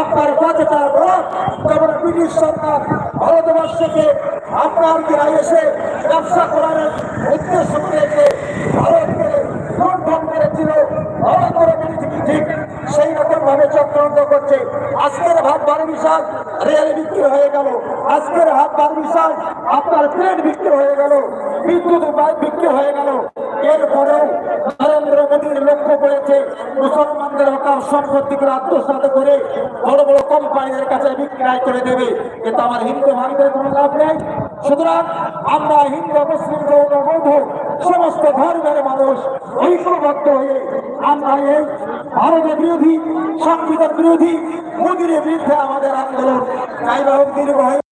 আপনার বাচ্চাটা যেমন ব্রিটিশ সরকার ভারতবর্ষকে আপনার গ্রামে এসে ব্যবসা করার উদ্দেশ্য করেছে সেই রকম ভাবে চক্রান্ত করছে। আজকের ভাত বারো বিশাল রেল বিক্রি হয়ে গেল। আজকের হাত বারো বিশাল আপনার প্লেট বিক্রি হয়ে গেল। বিদ্যুৎ বিক্রি হয়ে গেল। এরপরেও নরেন্দ্র করেছে। মুসলমানদের হকার সম্পত্তিগুলো আত্মসাত করে বড় বড় কোম্পানিদের কাছে বিক্রয় করে দেবে। কিন্তু আমার হিন্দু ভাইদের কোনো লাভ নেই। সুতরাং আমরা হিন্দু, মুসলিম, যৌন, বৌদ্ধ সমস্ত ধর্মের মানুষ ঐক্যবদ্ধ হয়ে আমরা এই ভারতের বিরোধী, সংবিধান বিরোধী, মোদীর বিরুদ্ধে আমাদের আন্দোলন। দীর্ঘ হয়ে